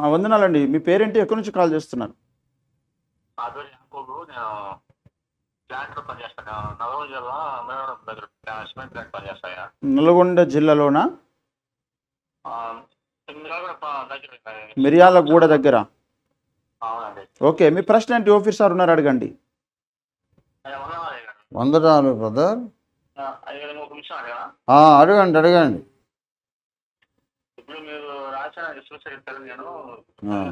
వందనాలండి. మీ పేరేంటి? ఎక్కడి నుంచి కాల్ చేస్తున్నారు? నల్గొండ జిల్లాలోన? మిర్యాలగూడ దగ్గర. ఓకే. మీ ప్రశ్న ఏంటి? ఓఫీస్ సార్ ఉన్నారు అడగండి. వందనాలు బ్రదర్. అడగండి అడగండి.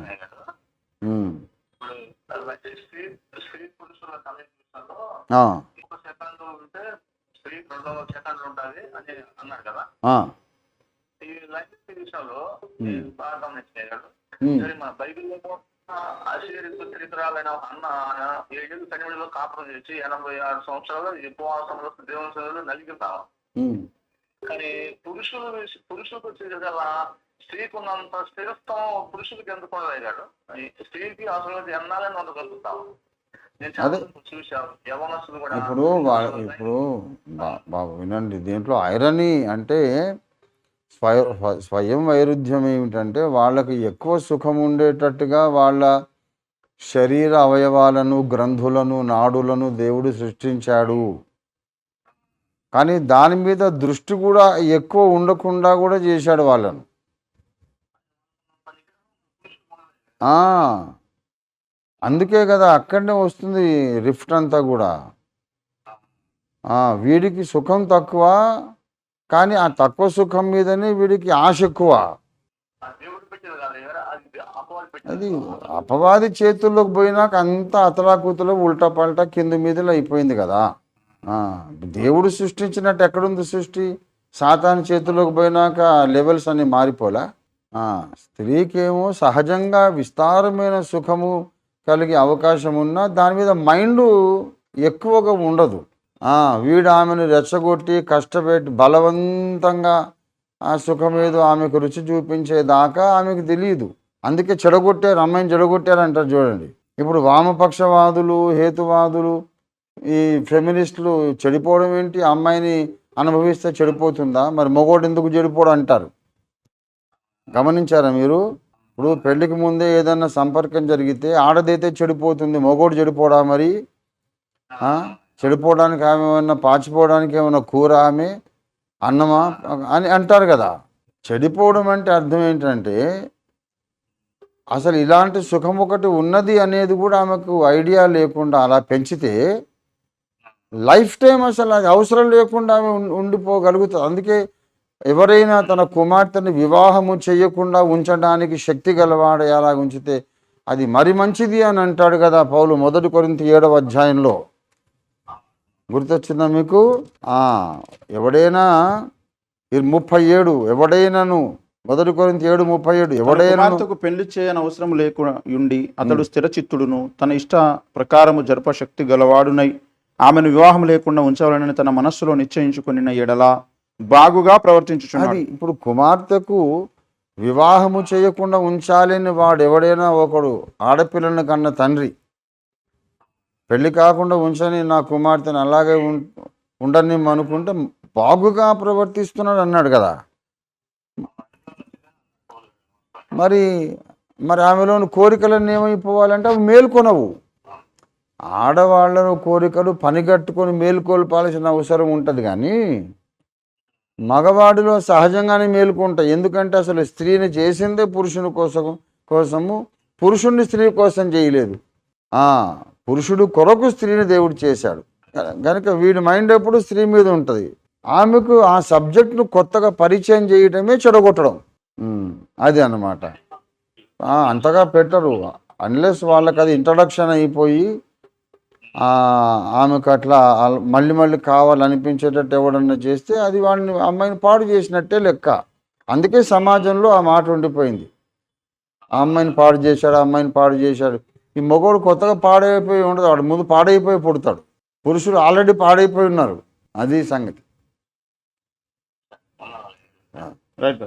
అయ్యా కదా. ఉమ్. ఇప్పుడు స్త్రీ స్త్రీ పురుషుల సమీక్షలో ఆ, ఒక సెకండ్ ఉంటే స్త్రీ రెండు సెకండ్లు ఉంటుంది అని అన్నారు కదా ఈ లైఫ్ విషయంలో బాగా గమనించాను కదా. ఉమ్. సరే మన బైబిల్లో అశీరి పుత్రికురాలైన అన్న ఏడు కనిమిడిలో కాపురం చేసి ఎనభై ఆరు సంవత్సరాలు ఉపవాసంలో దేవుని సేవలో నలిగితాం. కానీ పురుషులు పురుషులకు వచ్చేదల్లా స్త్రీకి ఉన్నంత స్థిరత్వం పురుషులకి ఎందుకు ఉండలేగాడు స్త్రీకి అసలు ఎన్నాలని ఉండగలుగుతాం? ఇప్పుడు ఇప్పుడు బాబు వినండి. దీంట్లో ఐరనీ అంటే స్వయ స్వ- స్వయం వైరుధ్యం ఏమిటంటే వాళ్ళకి ఎక్కువ సుఖం ఉండేటట్టుగా వాళ్ళ శరీర అవయవాలను గ్రంథులను నాడులను దేవుడు సృష్టించాడు. కానీ దాని మీద దృష్టి కూడా ఎక్కువ ఉండకుండా కూడా చేశాడు వాళ్ళను ఆ, అందుకే కదా అక్కడనే వస్తుంది రిఫ్ట్ అంతా కూడా. వీడికి సుఖం తక్కువ కానీ ఆ తక్కువ సుఖం మీదనే వీడికి ఆశ ఎక్కువ. అది అపవాది చేతుల్లోకి పోయినాక అంతా అతలాకుతలో ఉల్టా పల్టా కింద మీదలో అయిపోయింది కదా. దేవుడు సృష్టించినట్టు ఎక్కడుంది సృష్టి? సాతాను చేతుల్లోకి పోయినాక లెవెల్స్ అన్నీ మారిపోలే? స్త్రీకేమో సహజంగా విస్తారమైన సుఖము కలిగే అవకాశం ఉన్నా దాని మీద మైండ్ ఎక్కువగా ఉండదు. వీడు ఆమెను రెచ్చగొట్టి కష్టపెట్టి బలవంతంగా ఆ సుఖం ఏదో ఆమెకు రుచి చూపించేదాకా ఆమెకు తెలియదు అందుకే చెడగొట్టారు అమ్మాయిని చెడగొట్టారు అంటారు చూడండి. ఇప్పుడు వామపక్షవాదులు హేతువాదులు ఈ ఫెమినిస్టులు చెడిపోవడం ఏంటి? ఆ అమ్మాయిని అనుభవిస్తే చెడిపోతుందా? మరి మగోడు ఎందుకు చెడిపోడు అంటారు? గమనించారా మీరు? ఇప్పుడు పెళ్ళికి ముందే ఏదన్నా సంపర్కం జరిగితే ఆడదైతే చెడిపోతుంది మగోడు చెడిపోడా మరి? చెడిపోవడానికి ఆమె ఏమన్నా పాచిపోవడానికి ఏమన్నా కూర ఆమె? అన్నమా? అని అంటారు కదా. చెడిపోవడం అంటే అర్థం ఏంటంటే అసలు ఇలాంటి సుఖం ఒకటి ఉన్నది అనేది కూడా ఆమెకు ఐడియా లేకుండా అలా పెంచితే లైఫ్ టైం అసలు అది అవసరం లేకుండా ఆమె ఉం- ఉండిపోగలుగుతుంది. అందుకే ఎవరైనా తన కుమార్తెని వివాహము చేయకుండా ఉంచడానికి శక్తి గలవాడు ఎలా ఉంచితే అది మరి మంచిది అని అంటాడు కదా పౌలు మొదటి కొరింత ఏడవ అధ్యాయంలో. గుర్తొచ్చిందా మీకు? ఎవడైనా ముప్పై ఏడు ఎవడైనాను? మొదటి కొరింత ఏడు ముప్పై ఏడు ఎవడైనా పెళ్ళి చేయని అవసరం లేకుండా ఉండి అతడు స్థిరచిత్తుడును తన ఇష్ట ప్రకారము జరప శక్తి గలవాడునై ఆమెను వివాహం లేకుండా ఉంచాలని తన మనస్సులో నిశ్చయించుకుని ఎడల బాగుగా ప్రవర్తించుచున్నాడు. ఇప్పుడు కుమార్తెకు వివాహము చేయకుండా ఉంచాలని వాడు ఎవడైనా ఒకడు ఆడపిల్లను కన్న తండ్రి. పెళ్ళి కాకుండా ఉంచని నా కుమార్తెను అలాగే ఉం- ఉండని అనుకుంటే బాగుగా ప్రవర్తిస్తున్నాడు అన్నాడు కదా. మరి మరి ఆమెలోని కోరికలన్నీ ఏమైపోవాలంటే అవి మేల్కొనవు. ఆడవాళ్ళను కోరికలు పనిగట్టుకొని మేల్కొల్పాల్సిన అవసరం ఉంటుంది కానీ మగవాడిలో సహజంగానే మేలుకుంటాయి. ఎందుకంటే అసలు స్త్రీని చేసిందే పురుషుని కోసం కోసము పురుషుణ్ణి స్త్రీ కోసం చేయలేదు. పురుషుడు కొరకు స్త్రీని దేవుడు చేశాడు. కనుక వీడి మైండ్ ఎప్పుడు స్త్రీ మీద ఉంటుంది. ఆమెకు ఆ సబ్జెక్ట్ను కొత్తగా పరిచయం చేయటమే చెడగొట్టడం. అది అన్నమాట. అంతగా పెట్టరు. అన్లెస్ వాళ్ళకి అది ఇంట్రడక్షన్ అయిపోయి ఆమెకు అట్లా మళ్ళీ మళ్ళీ కావాలనిపించేటట్టు ఎవడన్నా చేస్తే అది వాడిని అమ్మాయిని పాడు చేసినట్టే లెక్క. అందుకే సమాజంలో ఆ మాట ఉండిపోయింది. ఆ అమ్మాయిని పాడు చేశాడు ఆ అమ్మాయిని పాడు చేశాడు. ఈ మగవాడు కొత్తగా పాడైపోయి ఉండదు వాడు ముందు పాడైపోయి పుడతాడు. పురుషులు ఆల్రెడీ పాడైపోయి ఉన్నారు. అది సంగతి. రైట్.